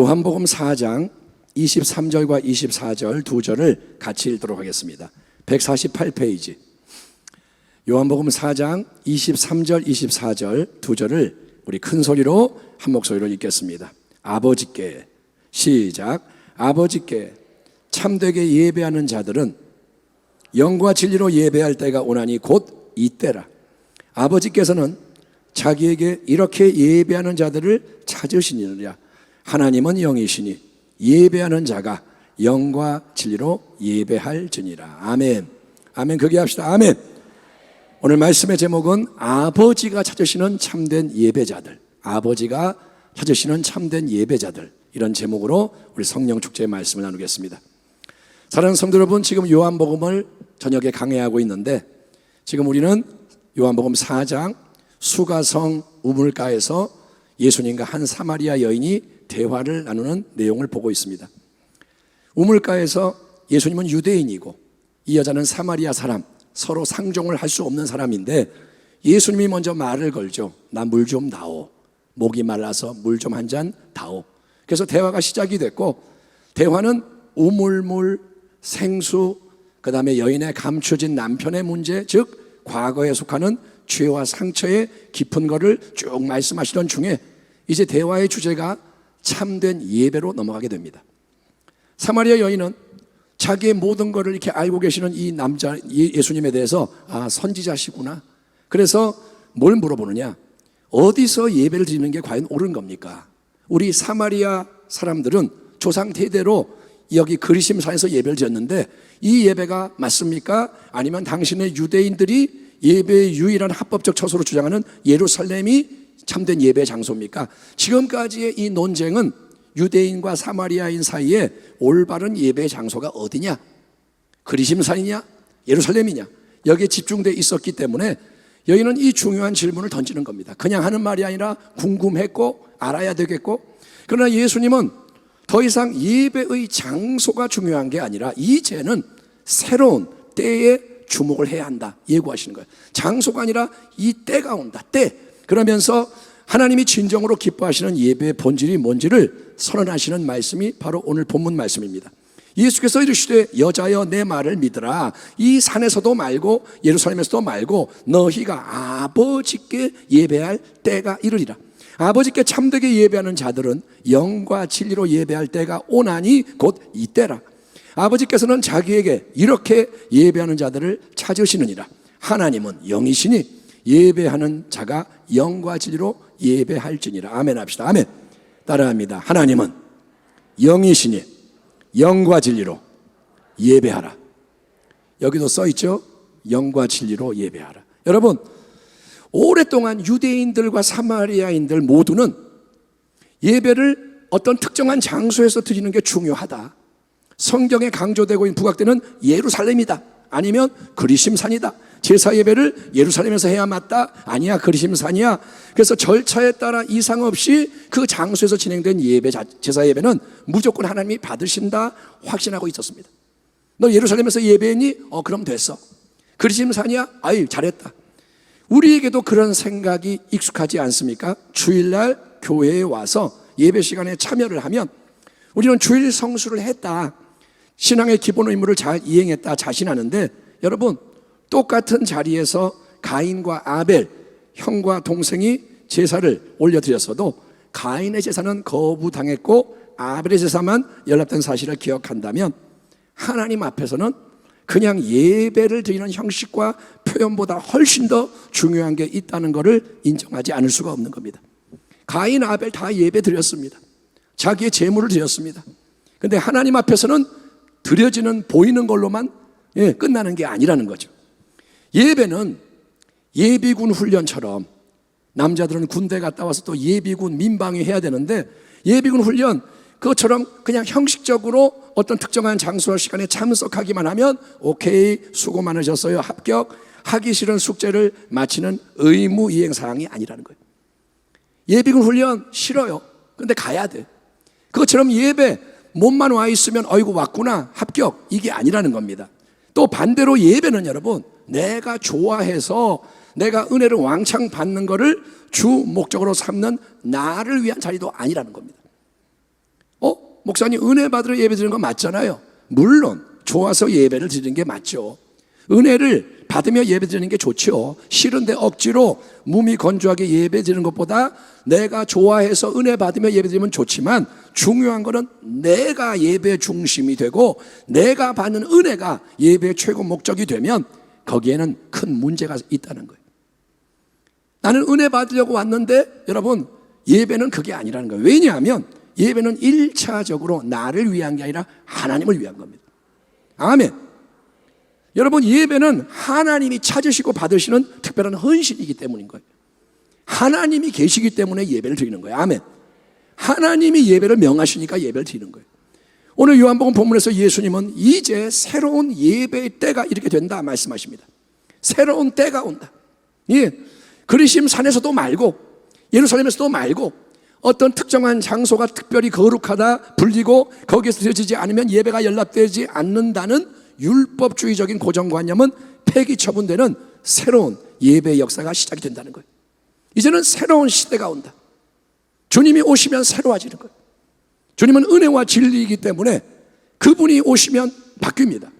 요한복음 4장 23절과 24절 두 절을 같이 읽도록 하겠습니다. 148페이지. 요한복음 4장 23절 24절 두 절을 우리 큰 소리로 한 목소리로 읽겠습니다. 아버지께 시작 아버지께 참되게 예배하는 자들은 영과 진리로 예배할 때가 오나니 곧 이때라. 아버지께서는 자기에게 이렇게 예배하는 자들을 찾으시니라. 하나님은 영이시니 예배하는 자가 영과 진리로 예배할지니라. 아멘. 아멘. 그게 합시다. 아멘. 오늘 말씀의 제목은 아버지가 찾으시는 참된 예배자들. 아버지가 찾으시는 참된 예배자들. 이런 제목으로 우리 성령 축제의 말씀을 나누겠습니다. 사랑하는 성도 여러분, 지금 요한복음을 저녁에 강해하고 있는데 지금 우리는 요한복음 4장 수가성 우물가에서 예수님과 한 사마리아 여인이 대화를 나누는 내용을 보고 있습니다. 우물가에서 예수님은 유대인이고 이 여자는 사마리아 사람, 서로 상종을 할 수 없는 사람인데 예수님이 먼저 말을 걸죠. 나 물 좀 다오. 목이 말라서 물 좀 한 잔 다오. 그래서 대화가 시작이 됐고 대화는 우물물, 생수, 그 다음에 여인의 감춰진 남편의 문제, 즉 과거에 속하는 죄와 상처의 깊은 거를 쭉 말씀하시던 중에 이제 대화의 주제가 참된 예배로 넘어가게 됩니다. 사마리아 여인은 자기의 모든 것을 이렇게 알고 계시는 이 남자 예- 예수님에 대해서 아 선지자시구나. 그래서 뭘 물어보느냐? 어디서 예배를 드리는 게 과연 옳은 겁니까? 우리 사마리아 사람들은 조상 대대로 여기 그리심산에서 예배를 드렸는데 이 예배가 맞습니까? 아니면 당신의 유대인들이 예배의 유일한 합법적 처소로 주장하는 예루살렘이 참된 예배 장소입니까? 지금까지의 이 논쟁은 유대인과 사마리아인 사이에 올바른 예배 장소가 어디냐? 그리심산이냐? 예루살렘이냐? 여기에 집중돼 있었기 때문에 여인은 이 중요한 질문을 던지는 겁니다. 그냥 하는 말이 아니라 궁금했고 알아야 되겠고 그러나 예수님은 더 이상 예배의 장소가 중요한 게 아니라 이제는 새로운 때에 주목을 해야 한다 예고하시는 거예요. 장소가 아니라 이 때가 온다. 때. 그러면서 하나님이 진정으로 기뻐하시는 예배의 본질이 뭔지를 선언하시는 말씀이 바로 오늘 본문 말씀입니다. 예수께서 이르시되 여자여 내 말을 믿으라. 이 산에서도 말고 예루살렘에서도 말고 너희가 아버지께 예배할 때가 이르리라. 아버지께 참되게 예배하는 자들은 영과 진리로 예배할 때가 오나니 곧 이때라. 아버지께서는 자기에게 이렇게 예배하는 자들을 찾으시느니라 하나님은 영이시니 예배하는 자가 영과 진리로 예배할지니라 아멘 합시다 아멘 따라합니다 하나님은 영이시니 영과 진리로 예배하라. 여기도 써 있죠? 영과 진리로 예배하라. 여러분, 오랫동안 유대인들과 사마리아인들 모두는 예배를 어떤 특정한 장소에서 드리는 게 중요하다. 성경에 강조되고 부각되는 예루살렘이다. 아니면 그리심산이다. 제사 예배를 예루살렘에서 해야 맞다. 아니야, 그리심산이야. 그래서 절차에 따라 이상 없이 그 장소에서 진행된 예배, 제사 예배는 무조건 하나님이 받으신다 확신하고 있었습니다. 너 예루살렘에서 예배했니? 어, 그럼 됐어. 그리심산이야? 아유, 잘했다. 우리에게도 그런 생각이 익숙하지 않습니까? 주일날 교회에 와서 예배 시간에 참여를 하면 우리는 주일 성수를 했다. 신앙의 기본 의무를 잘 이행했다 자신하는데 여러분 똑같은 자리에서 가인과 아벨 형과 동생이 제사를 올려드렸어도 가인의 제사는 거부당했고 아벨의 제사만 연락된 사실을 기억한다면 하나님 앞에서는 그냥 예배를 드리는 형식과 표현보다 훨씬 더 중요한 게 있다는 것을 인정하지 않을 수가 없는 겁니다. 가인, 아벨 다 예배 드렸습니다. 자기의 재물을 드렸습니다. 근데 하나님 앞에서는 드려지는 보이는 걸로만 예, 끝나는 게 아니라는 거죠. 예배는 예비군 훈련처럼 남자들은 군대 갔다 와서 또 예비군 민방위 해야 되는데 예비군 훈련 그것처럼 그냥 형식적으로 어떤 특정한 장소와 시간에 참석하기만 하면 오케이 수고 많으셨어요 합격 하기 싫은 숙제를 마치는 의무 이행 사항이 아니라는 거예요. 예비군 훈련 싫어요. 근데 가야 돼. 그것처럼 예배 몸만 와 있으면 어이구 왔구나 합격 이게 아니라는 겁니다. 또 반대로 예배는 여러분 내가 좋아해서 내가 은혜를 왕창 받는 것을 주 목적으로 삼는 나를 위한 자리도 아니라는 겁니다. 어? 목사님 은혜 받으러 예배 드리는 거 맞잖아요. 물론 좋아서 예배를 드리는 게 맞죠. 은혜를 받으며 예배 드리는 게 좋죠. 싫은데 억지로 몸이 건조하게 예배 드리는 것보다 내가 좋아해서 은혜 받으며 예배 드리면 좋지만 중요한 거는 내가 예배 중심이 되고 내가 받는 은혜가 예배의 최고 목적이 되면 거기에는 큰 문제가 있다는 거예요. 나는 은혜 받으려고 왔는데 여러분 예배는 그게 아니라는 거예요. 왜냐하면 예배는 1차적으로 나를 위한 게 아니라 하나님을 위한 겁니다. 아멘. 여러분 예배는 하나님이 찾으시고 받으시는 특별한 헌신이기 때문인 거예요. 하나님이 계시기 때문에 예배를 드리는 거예요. 아멘. 하나님이 예배를 명하시니까 예배를 드리는 거예요. 오늘 요한복음 본문에서 예수님은 이제 새로운 예배의 때가 이렇게 된다 말씀하십니다. 새로운 때가 온다. 예. 그리심 산에서도 말고 예루살렘에서도 말고 어떤 특정한 장소가 특별히 거룩하다 불리고 거기에서 드려지지 않으면 예배가 연락되지 않는다는 율법주의적인 고정관념은 폐기 처분되는 새로운 예배 역사가 시작이 된다는 거예요. 이제는 새로운 시대가 온다. 주님이 오시면 새로워지는 거예요. 주님은 은혜와 진리이기 때문에 그분이 오시면 바뀝니다.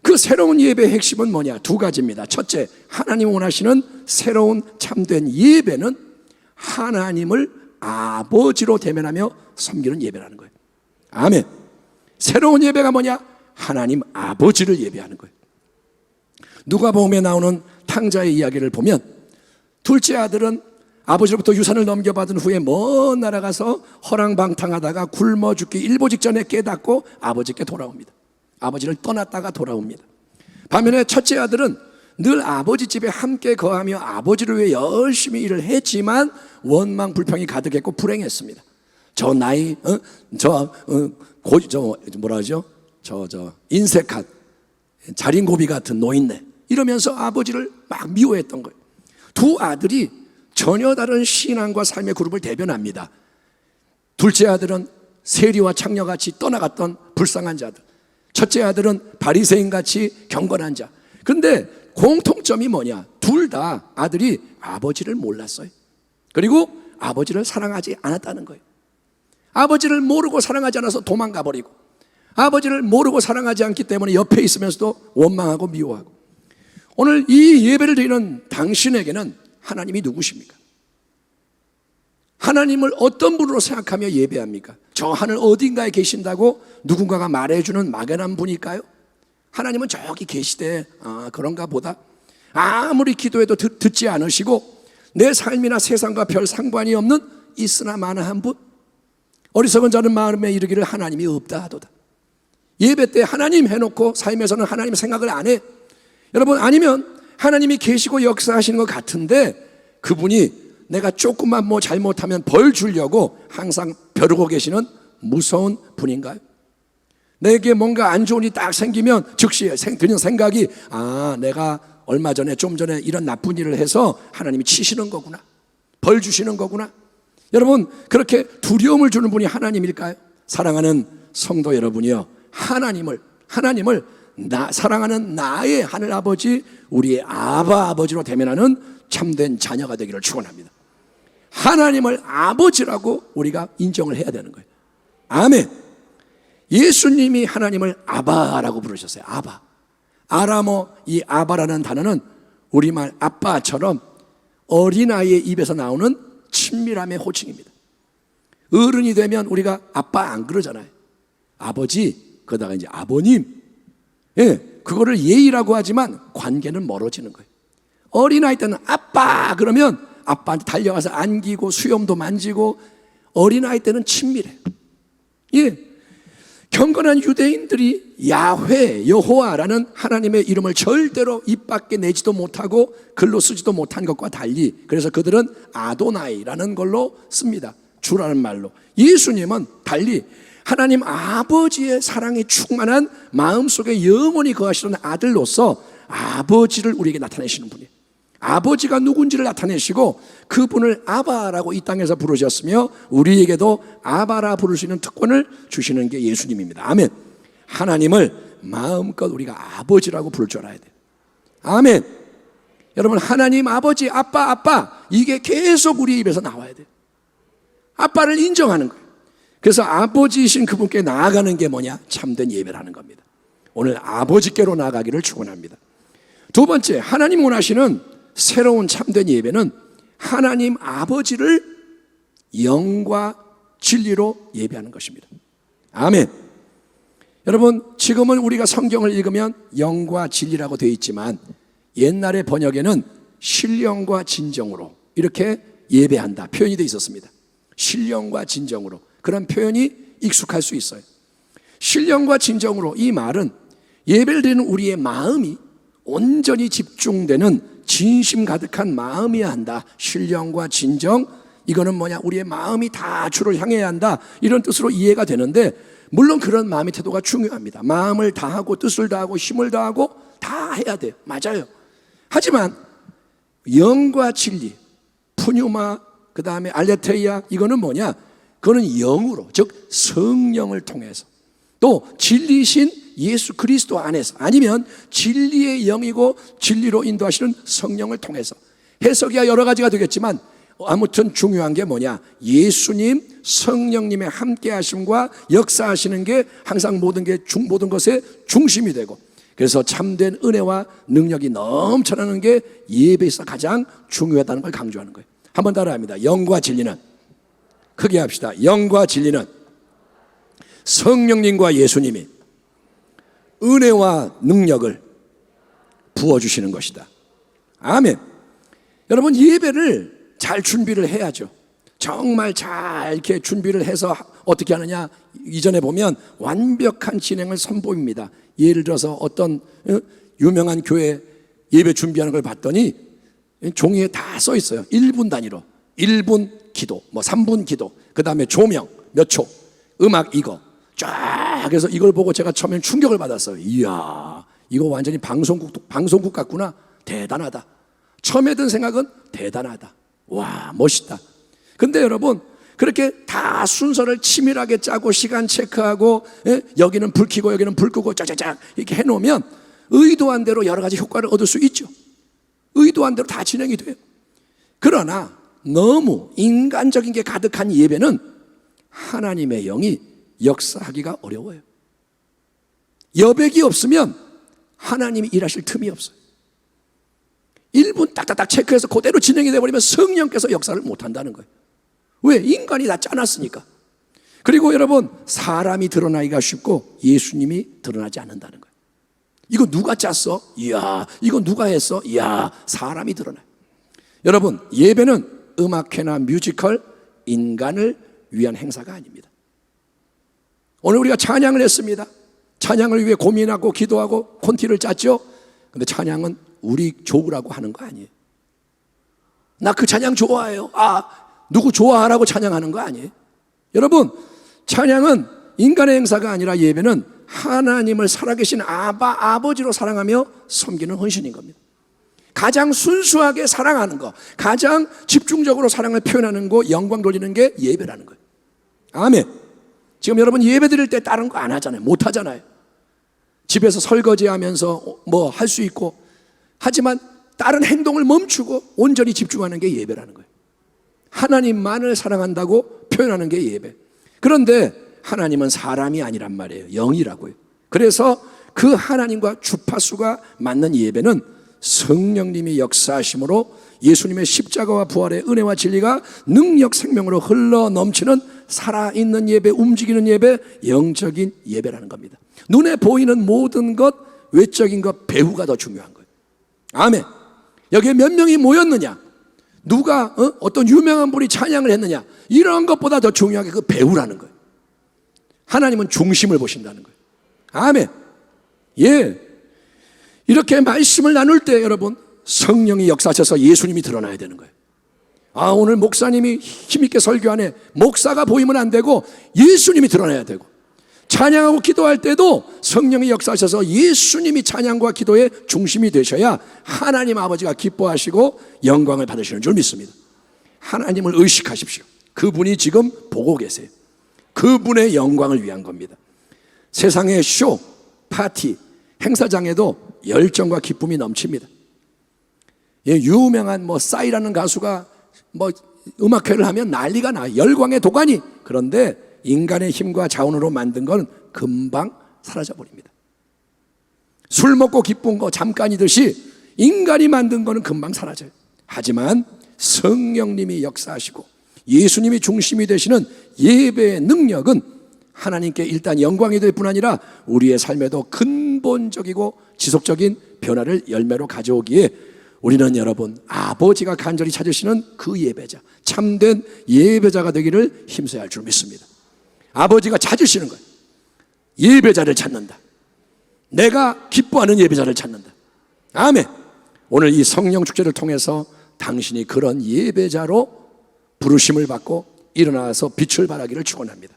그 새로운 예배의 핵심은 뭐냐? 두 가지입니다. 첫째, 하나님 원하시는 새로운 참된 예배는 하나님을 아버지로 대면하며 섬기는 예배라는 거예요. 아멘. 새로운 예배가 뭐냐? 하나님 아버지를 예배하는 거예요. 누가복음에 나오는 탕자의 이야기를 보면 둘째 아들은 아버지로부터 유산을 넘겨받은 후에 먼 나라 가서 허랑방탕하다가 굶어 죽기 일보 직전에 깨닫고 아버지께 돌아옵니다. 아버지를 떠났다가 돌아옵니다. 반면에 첫째 아들은 늘 아버지 집에 함께 거하며 아버지를 위해 열심히 일을 했지만 원망 불평이 가득했고 불행했습니다. 저 나이, 어? 저, 어, 고, 저 뭐라 하죠? 저, 저 인색한 자린고비 같은 노인네 이러면서 아버지를 막 미워했던 거예요. 두 아들이 전혀 다른 신앙과 삶의 그룹을 대변합니다. 둘째 아들은 세리와 창녀같이 떠나갔던 불쌍한 자들. 첫째 아들은 바리새인 같이 경건한 자. 근데 공통점이 뭐냐? 둘 다 아들이 아버지를 몰랐어요. 그리고 아버지를 사랑하지 않았다는 거예요. 아버지를 모르고 사랑하지 않아서 도망가 버리고 아버지를 모르고 사랑하지 않기 때문에 옆에 있으면서도 원망하고 미워하고 오늘 이 예배를 드리는 당신에게는 하나님이 누구십니까? 하나님을 어떤 분으로 생각하며 예배합니까? 저 하늘 어딘가에 계신다고 누군가가 말해주는 막연한 분일까요? 하나님은 저기 계시대. 아, 그런가 보다. 아무리 기도해도 듣, 듣지 않으시고 내 삶이나 세상과 별 상관이 없는 있으나 마나한 분. 어리석은 자는 마음에 이르기를 하나님이 없다 하도다. 예배 때 하나님 해놓고 삶에서는 하나님 생각을 안 해. 여러분 아니면 하나님이 계시고 역사하시는 것 같은데 그분이 내가 조금만 뭐 잘못하면 벌 주려고 항상 벼르고 계시는 무서운 분인가요? 내게 뭔가 안 좋은 일이 딱 생기면 즉시 드는 생각이 아 내가 얼마 전에 좀 전에 이런 나쁜 일을 해서 하나님이 치시는 거구나 벌 주시는 거구나 여러분 그렇게 두려움을 주는 분이 하나님일까요? 사랑하는 성도 여러분이요 하나님을 하나님을 나 사랑하는 나의 하늘 아버지 우리의 아바 아버지로 대면하는 참된 자녀가 되기를 축원합니다. 하나님을 아버지라고 우리가 인정을 해야 되는 거예요. 아멘. 예수님이 하나님을 아바라고 부르셨어요. 아바. 아람어 이 아바라는 단어는 우리말 아빠처럼 어린아이의 입에서 나오는 친밀함의 호칭입니다. 어른이 되면 우리가 아빠 안 그러잖아요. 아버지, 그러다가 이제 아버님. 예, 그거를 예의라고 하지만 관계는 멀어지는 거예요. 어린아이 때는 아빠 그러면 아빠한테 달려가서 안기고 수염도 만지고 어린아이 때는 친밀해. 예. 경건한 유대인들이 야훼, 여호와라는 하나님의 이름을 절대로 입 밖에 내지도 못하고 글로 쓰지도 못한 것과 달리 그래서 그들은 아도나이라는 걸로 씁니다. 주라는 말로. 예수님은 달리 하나님 아버지의 사랑이 충만한 마음속에 영원히 거하시는 아들로서 아버지를 우리에게 나타내시는 분이에요. 아버지가 누군지를 나타내시고 그분을 아바라고 이 땅에서 부르셨으며 우리에게도 아바라 부를 수 있는 특권을 주시는 게 예수님입니다. 아멘. 하나님을 마음껏 우리가 아버지라고 부를 줄 알아야 돼요. 아멘. 여러분 하나님 아버지 아빠 아빠 이게 계속 우리 입에서 나와야 돼요. 아빠를 인정하는 거예요. 그래서 아버지이신 그분께 나아가는 게 뭐냐? 참된 예배라는 겁니다. 오늘 아버지께로 나가기를 축원합니다. 두 번째, 하나님 원하시는 새로운 참된 예배는 하나님 아버지를 영과 진리로 예배하는 것입니다. 아멘. 여러분, 지금은 우리가 성경을 읽으면 영과 진리라고 되어 있지만 옛날의 번역에는 신령과 진정으로 이렇게 예배한다 표현이 되어 있었습니다. 신령과 진정으로 그런 표현이 익숙할 수 있어요. 신령과 진정으로 이 말은 예배를 드리는 우리의 마음이 온전히 집중되는 진심 가득한 마음이어야 한다. 신령과 진정 이거는 뭐냐? 우리의 마음이 다 주를 향해야 한다. 이런 뜻으로 이해가 되는데 물론 그런 마음의 태도가 중요합니다. 마음을 다하고 뜻을 다하고 힘을 다하고 다 해야 돼요. 맞아요. 하지만 영과 진리, 푸뉴마, 그 다음에 알레테이아 이거는 뭐냐? 그거는 영으로, 즉 성령을 통해서 또 진리신 예수 그리스도 안에서 아니면 진리의 영이고 진리로 인도하시는 성령을 통해서 해석이야 여러 가지가 되겠지만 아무튼 중요한 게 뭐냐? 예수님, 성령님의 함께 하심과 역사하시는 게 항상 모든 게 중, 모든 것의 중심이 되고 그래서 참된 은혜와 능력이 넘쳐나는 게 예배에서 가장 중요하다는 걸 강조하는 거예요. 한번 따라합니다. 영과 진리는 크게 합시다. 영과 진리는 성령님과 예수님이 은혜와 능력을 부어 주시는 것이다. 아멘. 여러분, 예배를 잘 준비를 해야죠. 정말 잘 이렇게 준비를 해서 어떻게 하느냐. 이전에 보면 완벽한 진행을 선보입니다. 예를 들어서 어떤 어, 유명한 교회 예배 준비하는 걸 봤더니 종이에 다 써 있어요. 1분 단위로. 1분 기도, 뭐 3분 기도, 그 다음에 조명 몇 초, 음악 이거. 쫙 해서 이걸 보고 제가 처음엔 충격을 받았어요. 이야, 이거 완전히 방송국, 방송국 같구나. 대단하다. 처음에 든 생각은 대단하다. 와, 멋있다. 근데 여러분, 그렇게 다 순서를 치밀하게 짜고 시간 체크하고 예? 여기는 불 켜고 여기는 불 끄고 짝짝짝 이렇게 해놓으면 의도한 대로 여러 가지 효과를 얻을 수 있죠. 의도한 대로 다 진행이 돼요. 그러나 너무 인간적인 게 가득한 예배는 하나님의 영이 역사하기가 어려워요. 여백이 없으면 하나님이 일하실 틈이 없어요. 1분 딱딱딱 체크해서 그대로 진행이 돼버리면 성령께서 역사를 못한다는 거예요. 왜? 인간이 다 짜놨으니까. 그리고 여러분, 사람이 드러나기가 쉽고 예수님이 드러나지 않는다는 거예요. 이거 누가 짰어? 이야, 이거 누가 했어? 이야, 사람이 드러나요. 여러분, 예배는 음악회나 뮤지컬, 인간을 위한 행사가 아닙니다. 오늘 우리가 찬양을 했습니다. 찬양을 위해 고민하고 기도하고 콘티를 짰죠. 근데 찬양은 우리 좋으라고 하는 거 아니에요. 나 그 찬양 좋아해요. 아, 누구 좋아하라고 찬양하는 거 아니에요. 여러분, 찬양은 인간의 행사가 아니라 예배는 하나님을 살아계신 아바, 아버지로 사랑하며 섬기는 헌신인 겁니다. 가장 순수하게 사랑하는 거, 가장 집중적으로 사랑을 표현하는 거, 영광 돌리는 게 예배라는 거예요. 아멘. 지금 여러분 예배 드릴 때 다른 거 안 하잖아요. 못 하잖아요. 집에서 설거지 하면서 뭐 할 수 있고, 하지만 다른 행동을 멈추고 온전히 집중하는 게 예배라는 거예요. 하나님만을 사랑한다고 표현하는 게 예배. 그런데 하나님은 사람이 아니란 말이에요. 영이라고요. 그래서 그 하나님과 주파수가 맞는 예배는 성령님이 역사하심으로 예수님의 십자가와 부활의 은혜와 진리가 능력 생명으로 흘러 넘치는 살아있는 예배, 움직이는 예배, 영적인 예배라는 겁니다. 눈에 보이는 모든 것, 외적인 것, 배후가 더 중요한 거예요. 아멘. 여기에 몇 명이 모였느냐? 누가 어? 떤 유명한 분이 찬양을 했느냐? 이런 것보다 더 중요한 게 그 배우라는 거예요. 하나님은 중심을 보신다는 거예요. 아멘. 예. 이렇게 말씀을 나눌 때 여러분 성령이 역사하셔서 예수님이 드러나야 되는 거예요. 아, 오늘 목사님이 힘있게 설교하네. 목사가 보이면 안 되고 예수님이 드러나야 되고 찬양하고 기도할 때도 성령이 역사하셔서 예수님이 찬양과 기도의 중심이 되셔야 하나님 아버지가 기뻐하시고 영광을 받으시는 줄 믿습니다. 하나님을 의식하십시오. 그분이 지금 보고 계세요. 그분의 영광을 위한 겁니다. 세상의 쇼, 파티, 행사장에도 열정과 기쁨이 넘칩니다. 예, 유명한 뭐 싸이라는 가수가 뭐 음악회를 하면 난리가 나 열광의 도가니. 그런데 인간의 힘과 자원으로 만든 건 금방 사라져 버립니다. 술 먹고 기쁜 거 잠깐이듯이 인간이 만든 거는 금방 사라져요. 하지만 성령님이 역사하시고 예수님이 중심이 되시는 예배의 능력은 하나님께 일단 영광이 될 뿐 아니라 우리의 삶에도 근본적이고 지속적인 변화를 열매로 가져오기에 우리는 여러분 아버지가 간절히 찾으시는 그 예배자 참된 예배자가 되기를 힘써야 할 줄 믿습니다. 아버지가 찾으시는 거예요. 예배자를 찾는다. 내가 기뻐하는 예배자를 찾는다. 아멘. 오늘 이 성령 축제를 통해서 당신이 그런 예배자로 부르심을 받고 일어나서 빛을 발하기를 축원합니다.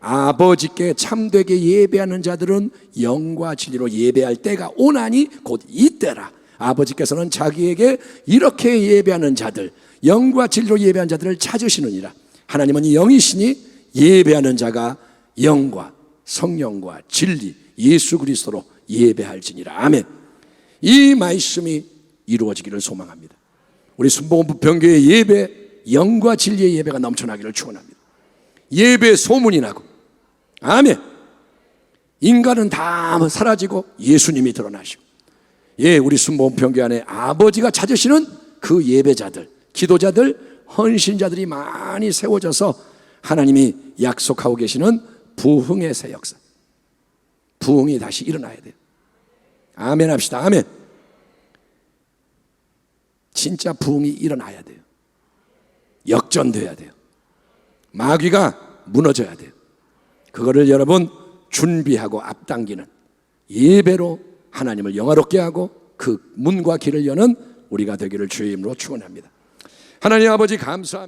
아버지께 참되게 예배하는 자들은 영과 진리로 예배할 때가 오나니 곧 이때라. 아버지께서는 자기에게 이렇게 예배하는 자들, 영과 진리로 예배하는 자들을 찾으시느니라. 하나님은 영이시니 예배하는 자가 영과 성령과 진리, 예수 그리스도로 예배할지니라. 아멘. 이 말씀이 이루어지기를 소망합니다. 우리 순복음 병교의 예배, 영과 진리의 예배가 넘쳐나기를 축원합니다. 예배 소문이 나고, 아멘. 인간은 다 사라지고 예수님이 드러나시고, 예, 우리 순복음 병교 안에 아버지가 찾으시는 그 예배자들, 기도자들, 헌신자들이 많이 세워져서 하나님이 약속하고 계시는 부흥의 새 역사. 부흥이 다시 일어나야 돼요. 아멘 합시다. 아멘. 진짜 부흥이 일어나야 돼요. 역전돼야 돼요. 마귀가 무너져야 돼요. 그거를 여러분 준비하고 앞당기는 예배로 하나님을 영화롭게 하고 그 문과 길을 여는 우리가 되기를 주의 이름으로 축원합니다. 하나님 아버지 감사합니다.